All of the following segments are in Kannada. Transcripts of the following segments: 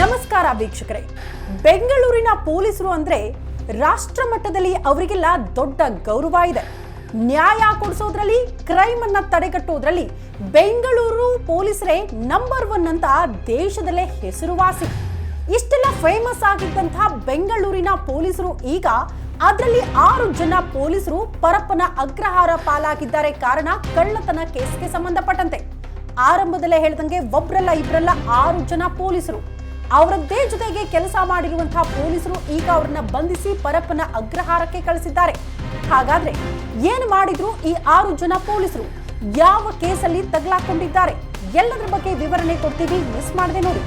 ನಮಸ್ಕಾರ ವೀಕ್ಷಕರೇ. ಬೆಂಗಳೂರಿನ ಪೊಲೀಸರು ಅಂದ್ರೆ ರಾಷ್ಟ್ರ ಮಟ್ಟದಲ್ಲಿ ಅವರಿಗೆಲ್ಲ ದೊಡ್ಡ ಗೌರವ ಇದೆ. ನ್ಯಾಯ ಕೊಡಿಸೋದ್ರಲ್ಲಿ ಕ್ರೈಮ್ ಅನ್ನ ತಡೆಗಟ್ಟೋದ್ರಲ್ಲಿ ಬೆಂಗಳೂರು ಪೊಲೀಸರೇ ನಂಬರ್ ಒನ್ ಅಂತ ದೇಶದಲ್ಲೇ ಹೆಸರುವಾಸಿ. ಇಷ್ಟೆಲ್ಲ ಫೇಮಸ್ ಆಗಿದ್ದಂತಹ ಬೆಂಗಳೂರಿನ ಪೊಲೀಸರು ಈಗ ಅದರಲ್ಲಿ ಆರು ಜನ ಪೊಲೀಸರು ಪರಪ್ಪನ ಅಗ್ರಹಾರ ಪಾಲಾಗಿದ್ದಾರೆ ಕಾರಣ ಕಳ್ಳತನ ಕೇಸ್ಗೆ ಸಂಬಂಧಪಟ್ಟಂತೆ. ಆರಂಭದಲ್ಲೇ ಹೇಳ್ದಂಗೆ ಒಬ್ರಲ್ಲ ಇಬ್ರಲ್ಲ ಆರು ಜನ ಪೊಲೀಸರು. ಅವರದ್ದೇ ಜೊತೆಗೆ ಕೆಲಸ ಮಾಡಿರುವಂತಹ ಪೊಲೀಸರು ಈಗ ಅವರನ್ನ ಬಂಧಿಸಿ ಪರಪ್ಪನ ಅಗ್ರಹಾರಕ್ಕೆ ಕಳಿಸಿದ್ದಾರೆ. ಹಾಗಾದ್ರೆ ಏನು ಮಾಡಿದ್ರು ಈ ಆರು ಜನ ಪೊಲೀಸರು? ಯಾವ ಕೇಸಲ್ಲಿ ತಗಲಾಕೊಂಡಿದ್ದಾರೆ? ಎಲ್ಲದರ ಬಗ್ಗೆ ವಿವರಣೆ ಕೊಡ್ತೀವಿ. ಮಿಸ್ ಮಾಡದೆ ನೋಡಿ.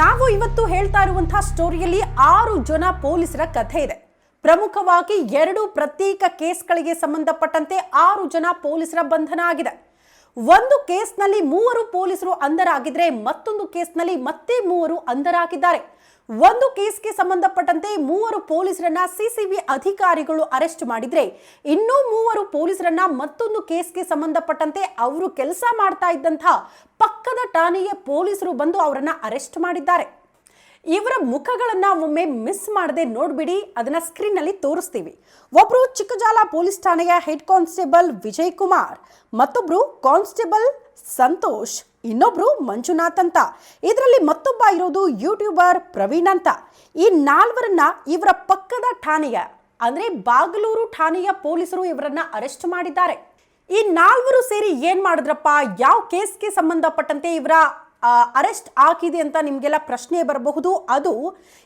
ನಾವು ಇವತ್ತು ಹೇಳ್ತಾ ಇರುವಂತಹ ಸ್ಟೋರಿಯಲ್ಲಿ ಆರು ಜನ ಪೊಲೀಸರ ಕಥೆ ಇದೆ. ಪ್ರಮುಖವಾಗಿ ಎರಡು ಪ್ರತ್ಯೇಕ ಕೇಸ್ಗಳಿಗೆ ಸಂಬಂಧಪಟ್ಟಂತೆ ಆರು ಜನ ಪೊಲೀಸರ ಬಂಧನ ಆಗಿದೆ. ಒಂದು ಕೇಸ್ನಲ್ಲಿ ಮೂವರು ಪೊಲೀಸರು ಅಂಧರಾಗಿದ್ರೆ ಮತ್ತೊಂದು ಕೇಸ್ನಲ್ಲಿ ಮತ್ತೆ ಮೂವರು ಅಂಧರಾಗಿದ್ದಾರೆ. ಒಂದು ಕೇಸ್ಗೆ ಸಂಬಂಧಪಟ್ಟಂತೆ ಮೂವರು ಪೊಲೀಸರನ್ನ ಸಿಸಿಬಿ ಅಧಿಕಾರಿಗಳು ಅರೆಸ್ಟ್ ಮಾಡಿದ್ರೆ ಇನ್ನೂ ಮೂವರು ಪೊಲೀಸರನ್ನ ಮತ್ತೊಂದು ಕೇಸ್ಗೆ ಸಂಬಂಧಪಟ್ಟಂತೆ ಅವರು ಕೆಲಸ ಮಾಡ್ತಾ ಇದ್ದಂತಹ ಪಕ್ಕದ ಠಾಣೆಯ ಪೊಲೀಸರು ಬಂದು ಅವರನ್ನ ಅರೆಸ್ಟ್ ಮಾಡಿದ್ದಾರೆ. ಇವರ ಮುಖಗಳನ್ನು ಒಮ್ಮೆ ಮಿಸ್ ಮಾಡದೆ ನೋಡ್ಬಿಡಿ, ಅದನ್ನ ಸ್ಕ್ರೀನ್ನಲ್ಲಿ ತೋರಿಸ್ತೀವಿ. ಒಬ್ಬರು ಚಿಕ್ಕಜಾಲ ಪೊಲೀಸ್ ಠಾಣೆಯ ಹೆಡ್ ಕಾನ್ಸ್ಟೇಬಲ್ ವಿಜಯ್ ಕುಮಾರ್ ಮತ್ತೊಬ್ರು ಕಾನ್ಸ್ಟೇಬಲ್ ಸಂತೋಷ್, ಇನ್ನೊಬ್ರು ಮಂಜುನಾಥ್ ಅಂತ. ಇದರಲ್ಲಿ ಮತ್ತೊಬ್ಬ ಇರೋದು ಯೂಟ್ಯೂಬರ್ ಪ್ರವೀಣ್ ಅಂತ. ಈ ನಾಲ್ವರನ್ನ ಇವರ ಪಕ್ಕದ ಠಾಣೆಯ, ಅಂದ್ರೆ ಬಾಗಲೂರು ಠಾಣೆಯ ಪೊಲೀಸರು ಇವರನ್ನ ಅರೆಸ್ಟ್ ಮಾಡಿದ್ದಾರೆ. ಈ ನಾಲ್ವರು ಸೇರಿ ಏನ್ ಮಾಡಿದ್ರಪ್ಪ? ಯಾವ ಕೇಸ್ಗೆ ಸಂಬಂಧಪಟ್ಟಂತೆ ಇವರ ಅರೆಸ್ಟ್ ಆಗಿದೆ ಅಂತ ನಿಮಗೆಲ್ಲ ಪ್ರಶ್ನೆ ಬರಬಹುದು. ಅದು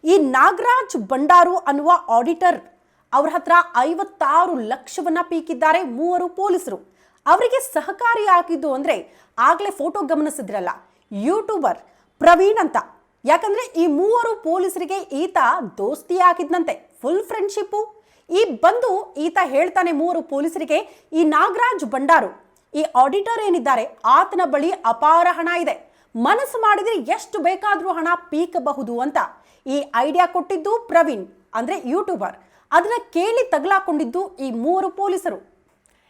ಈ ನಾಗರಾಜ್ ಭಂಡಾರು ಅನ್ನುವ ಆಡಿಟರ್ ಅವ್ರ ಹತ್ರ ಐವತ್ತಾರು ಲಕ್ಷವನ್ನ ಪೀಕಿದ್ದಾರೆ ಮೂವರು ಪೊಲೀಸರು. ಅವರಿಗೆ ಸಹಕಾರಿ ಆಗಿದ್ದು ಅಂದ್ರೆ ಆಗ್ಲೇ ಫೋಟೋ ಗಮನಿಸಿದ್ರಲ್ಲ ಯೂಟ್ಯೂಬರ್ ಪ್ರವೀಣ್ ಅಂತ. ಯಾಕಂದ್ರೆ ಈ ಮೂವರು ಪೊಲೀಸರಿಗೆ ಈತ ದೋಸ್ತಿ ಆಗಿದ್ದಂತೆ ಫುಲ್ ಫ್ರೆಂಡ್ಶಿಪ್ಪು ಈ ಬಂದು ಈತ ಹೇಳ್ತಾನೆ ಮೂವರು ಪೊಲೀಸರಿಗೆ, ಈ ನಾಗರಾಜ್ ಭಂಡಾರು ಈ ಆಡಿಟರ್ ಏನಿದ್ದಾರೆ, ಆತನ ಬಳಿ ಅಪಾರ ಹಣ ಇದೆ. ಮನಸ್ಸು ಮಾಡಿದರೆ ಎಷ್ಟು ಬೇಕಾದರೂ ಹಣ ಪೀಕಬಹುದು ಅಂತ ಈ ಐಡಿಯಾ ಕೊಟ್ಟಿದ್ದು ಪ್ರವೀಣ್, ಅಂದರೆ ಯೂಟ್ಯೂಬರ್ ಅದನ್ನು ಕೇಳಿ ತಗಲಾಕೊಂಡಿದ್ದು ಈ ಮೂವರು ಪೊಲೀಸರು.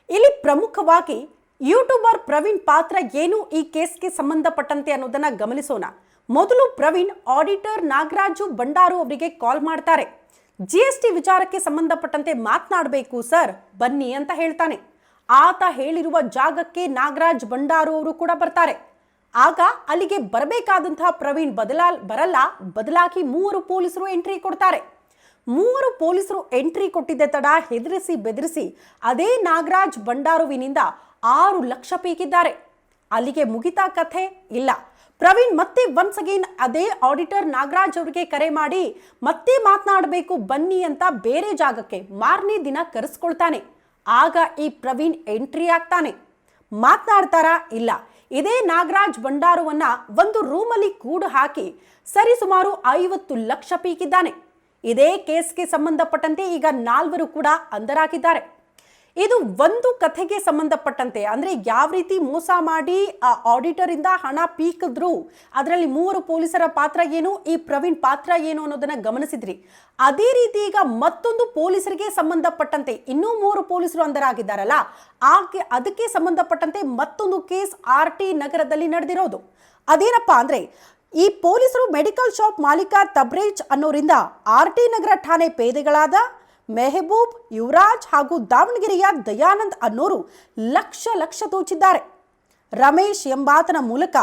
ಇಲ್ಲಿ ಪ್ರಮುಖವಾಗಿ ಯೂಟ್ಯೂಬರ್ ಪ್ರವೀಣ್ ಪಾತ್ರ ಏನು ಈ ಕೇಸ್ಗೆ ಸಂಬಂಧಪಟ್ಟಂತೆ ಅನ್ನೋದನ್ನು ಗಮನಿಸೋಣ. ಮೊದಲು ಪ್ರವೀಣ್ ಆಡಿಟರ್ ನಾಗರಾಜು ಬಂಡಾರು ಅವರಿಗೆ ಕಾಲ್ ಮಾಡ್ತಾರೆ. ಜಿ ಎಸ್ ಟಿ ವಿಚಾರಕ್ಕೆ ಸಂಬಂಧಪಟ್ಟಂತೆ ಮಾತನಾಡಬೇಕು ಸರ್, ಬನ್ನಿ ಅಂತ ಹೇಳ್ತಾನೆ. ಆತ ಹೇಳಿರುವ ಜಾಗಕ್ಕೆ ನಾಗರಾಜ್ ಬಂಡಾರು ಅವರು ಕೂಡ ಬರ್ತಾರೆ. ಆಗ ಅಲ್ಲಿಗೆ ಬರಬೇಕಾದಂತಹ ಪ್ರವೀಣ್ ಬದಲಾ ಬರಲ್ಲ. ಬದಲಾಗಿ ಮೂವರು ಪೊಲೀಸರು ಎಂಟ್ರಿ ಕೊಡ್ತಾರೆ. ಮೂವರು ಪೊಲೀಸರು ಎಂಟ್ರಿ ಕೊಟ್ಟಿದ್ದ ತಡ ಹೆದರಿಸಿ ಬೆದರಿಸಿ ಅದೇ ನಾಗರಾಜ್ ಬಂಡಾರುವಿನಿಂದ ಆರು ಲಕ್ಷ ಪೀಕಿದ್ದಾರೆ. ಅಲ್ಲಿಗೆ ಮುಗಿತಾ ಕಥೆ ಇಲ್ಲ. ಪ್ರವೀಣ್ ಮತ್ತೆ ಒನ್ಸ್ ಅಗೇನ್ ಅದೇ ಆಡಿಟರ್ ನಾಗರಾಜ್ ಅವರಿಗೆ ಕರೆ ಮಾಡಿ, ಮತ್ತೆ ಮಾತನಾಡಬೇಕು, ಬನ್ನಿ ಅಂತ ಬೇರೆ ಜಾಗಕ್ಕೆ ಮಾರನೇ ದಿನ ಕರೆಸ್ಕೊಳ್ತಾನೆ. ಆಗ ಈ ಪ್ರವೀಣ್ ಎಂಟ್ರಿ ಆಗ್ತಾನೆ. ಮಾತನಾಡ್ತಾರಾ ಇಲ್ಲ? ಇದೇ ನಾಗರಾಜ್ ಬಂಡಾರುವನ್ನ ಒಂದು ರೂಮಲ್ಲಿ ಕೂಡು ಹಾಕಿ ಸರಿಸುಮಾರು ಐವತ್ತು ಲಕ್ಷ ಪೀಕಿದ್ದಾನೆ. ಇದೇ ಕೇಸ್ಗೆ ಸಂಬಂಧಪಟ್ಟಂತೆ ಈಗ ನಾಲ್ವರು ಕೂಡ ಅಂಧರಾಗಿದ್ದಾರೆ. ಇದು ಒಂದು ಕಥೆಗೆ ಸಂಬಂಧಪಟ್ಟಂತೆ. ಅಂದ್ರೆ ಯಾವ ರೀತಿ ಮೋಸ ಮಾಡಿ, ಆ ಆಡಿಟರಿಂದ ಹಣ ಪೀಕಿದ್ರು, ಅದರಲ್ಲಿ ಮೂವರು ಪೊಲೀಸರ ಪಾತ್ರ ಏನು, ಈ ಪ್ರವೀಣ್ ಪಾತ್ರ ಏನು ಅನ್ನೋದನ್ನ ಗಮನಿಸಿದ್ರಿ. ಅದೇ ರೀತಿ ಈಗ ಮತ್ತೊಂದು ಪೊಲೀಸರಿಗೆ ಸಂಬಂಧಪಟ್ಟಂತೆ, ಇನ್ನೂ ಮೂವರು ಪೊಲೀಸರು ಅಂದರಾಗಿದ್ದಾರಲ್ಲ ಆಕೆ ಅದಕ್ಕೆ ಸಂಬಂಧಪಟ್ಟಂತೆ ಮತ್ತೊಂದು ಕೇಸ್ ಆರ್ ಟಿ ನಗರದಲ್ಲಿ ನಡೆದಿರೋದು. ಅದೇನಪ್ಪ ಅಂದ್ರೆ, ಈ ಪೊಲೀಸರು ಮೆಡಿಕಲ್ ಶಾಪ್ ಮಾಲೀಕ ತಬ್ರೇಜ್ ಅನ್ನೋರಿಂದ ಆರ್ ಟಿ ನಗರ ಠಾಣೆ ಪೇದೆಗಳಾದ ಮೆಹಬೂಬ್, ಯುವರಾಜ್ ಹಾಗೂ ದಾವಣಗೆರೆಯ ದಯಾನಂದ್ ಅನ್ನೋರು ಲಕ್ಷ ಲಕ್ಷ ದೋಚಿದ್ದಾರೆ ರಮೇಶ್ ಎಂಬಾತನ ಮೂಲಕ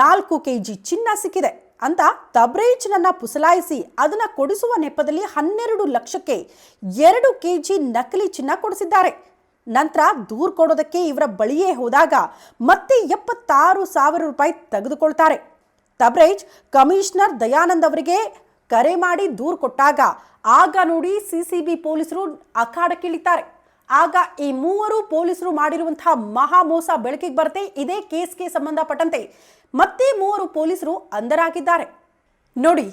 ನಾಲ್ಕು ಕೆಜಿ ಚಿನ್ನ ಸಿಕ್ಕಿದೆ. ಅಂತ ತಬ್ರೇಜ್ನನ್ನ ಪುಸಲಾಯಿಸಿ ಅದನ್ನ ಕೊಡಿಸುವ ನೆಪದಲ್ಲಿ ಹನ್ನೆರಡು ಲಕ್ಷಕ್ಕೆ ಎರಡು ಕೆಜಿ ನಕಲಿ ಚಿನ್ನ ಕೊಡಿಸಿದ್ದಾರೆ. ನಂತರ ದೂರು ಕೊಡೋದಕ್ಕೆ ಇವರ ಬಳಿಯೇ ಹೋದಾಗ ಮತ್ತೆ ಎಪ್ಪತ್ತಾರು ಸಾವಿರ ರೂಪಾಯಿ ತೆಗೆದುಕೊಳ್ತಾರೆ. ತಬ್ರೇಜ್, ಕಮಿಷನರ್ ದಯಾನಂದ್ ಅವರಿಗೆ ಕರೆ ಮಾಡಿ ದೂರು ಕೊಟ್ಟಾಗ ಆಗ ನೋಡಿ ಸಿ ಸಿ ಬಿ ಪೊಲೀಸರು ಅಖಾಡಕ್ಕಿಳಿತಾರೆ. ಆಗ ಈ ಮೂವರು ಪೊಲೀಸರು ಮಾಡಿರುವಂತಹ ಮಹಾ ಮೋಸ ಬೆಳಕಿಗೆ ಬರುತ್ತೆ ಇದೇ ಕೇಸ್ಗೆ ಸಂಬಂಧಪಟ್ಟಂತೆ ಮತ್ತೆ ಮೂವರು ಪೊಲೀಸರು ಅಂದರಾಗಿದ್ದಾರೆ ನೋಡಿ,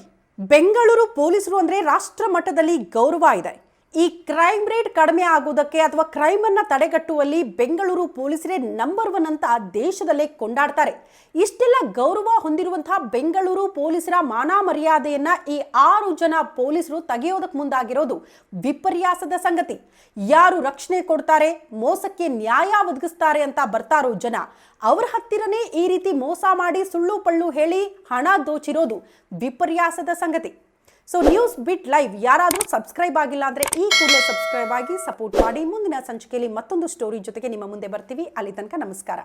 ಬೆಂಗಳೂರು ಪೊಲೀಸರು ಅಂದ್ರೆ ರಾಷ್ಟ್ರ ಮಟ್ಟದಲ್ಲಿ ಗೌರವ ಇದೆ. ಈ ಕ್ರೈಮ್ ರೇಟ್ ಕಡಿಮೆ ಆಗೋದಕ್ಕೆ ಅಥವಾ ಕ್ರೈಮ್ ಅನ್ನ ತಡೆಗಟ್ಟುವಲ್ಲಿ ಬೆಂಗಳೂರು ಪೊಲೀಸರೇ ನಂಬರ್ ಒನ್ ಅಂತ ದೇಶದಲ್ಲೇ ಕೊಂಡಾಡ್ತಾರೆ. ಇಷ್ಟೆಲ್ಲ ಗೌರವ ಹೊಂದಿರುವಂತಹ ಬೆಂಗಳೂರು ಪೊಲೀಸರ ಮಾನ ಮರ್ಯಾದೆಯನ್ನ ಈ ಆರು ಜನ ಪೊಲೀಸರು ತೆಗೆಯೋದಕ್ಕೆ ಮುಂದಾಗಿರೋದು ವಿಪರ್ಯಾಸದ ಸಂಗತಿ. ಯಾರು ರಕ್ಷಣೆ ಕೊಡ್ತಾರೆ, ಮೋಸಕ್ಕೆ ನ್ಯಾಯ ಒದಗಿಸ್ತಾರೆ ಅಂತ ಬರ್ತಾರೋ ಜನ, ಅವ್ರ ಹತ್ತಿರನೇ ಈ ರೀತಿ ಮೋಸ ಮಾಡಿ ಸುಳ್ಳು ಪಳ್ಳು ಹೇಳಿ ಹಣ ದೋಚಿರೋದು ವಿಪರ್ಯಾಸದ ಸಂಗತಿ. ಸೊ ನ್ಯೂಸ್ ಬಿಟ್ ಲೈವ್ ಯಾರಾದರೂ ಸಬ್ಸ್ಕ್ರೈಬ್ ಆಗಿಲ್ಲ ಅಂದರೆ ಈ ಕೂಡಲೇ ಸಬ್ಸ್ಕ್ರೈಬ್ ಆಗಿ ಸಪೋರ್ಟ್ ಮಾಡಿ. ಮುಂದಿನ ಸಂಚಿಕೆಯಲ್ಲಿ ಮತ್ತೊಂದು ಸ್ಟೋರಿ ಜೊತೆಗೆ ನಿಮ್ಮ ಮುಂದೆ ಬರ್ತೀವಿ. ಅಲ್ಲಿ ತನಕ ನಮಸ್ಕಾರ.